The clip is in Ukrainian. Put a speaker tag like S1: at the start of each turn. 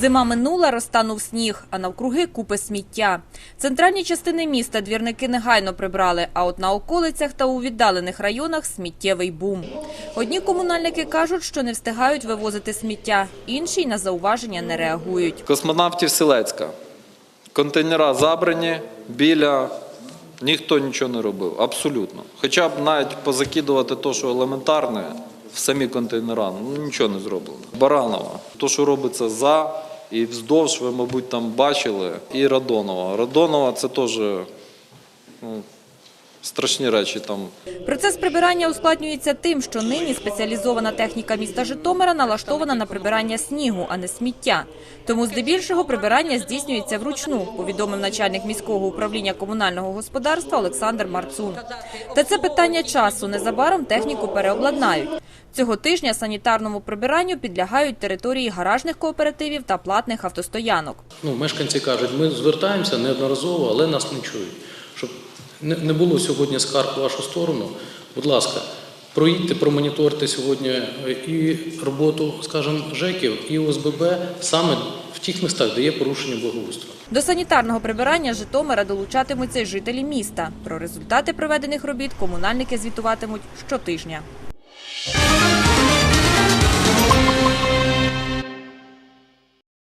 S1: Зима минула, розтанув сніг, а навкруги купи сміття. Центральні частини міста двірники негайно прибрали, а от на околицях та у віддалених районах сміттєвий бум. Одні комунальники кажуть, що не встигають вивозити сміття, інші на зауваження не реагують.
S2: Космонавтів Сілецька. Контейнера забрані біля. Ніхто нічого не робив, абсолютно. Хоча б навіть позакидувати те, що елементарне, в самі контейнера, ну нічого не зроблено. Баранова. То, що робиться за і вздовж, ви, мабуть, там бачили. І Радонова. Радонова це теж ну, страшні речі там
S1: Процес прибирання ускладнюється тим, що нині спеціалізована техніка міста Житомира налаштована на прибирання снігу, а не сміття. Тому здебільшого прибирання здійснюється вручну, повідомив начальник міського управління комунального господарства Олександр Марцун. Та це питання часу. Незабаром техніку переобладнають. Цього тижня санітарному прибиранню підлягають території гаражних кооперативів та платних автостоянок.
S3: Ну, мешканці кажуть, ми звертаємося неодноразово, але нас не чують. Щоб не було сьогодні скарг в вашу сторону, будь ласка, проїдьте, промоніторте сьогодні е, і роботу, скажімо, ЖЕКів, і ОСББ саме в тих містах, де є порушення благоустрою.
S1: До санітарного прибирання Житомира долучатимуться й жителі міста. Про результати проведених робіт комунальники звітуватимуть щотижня.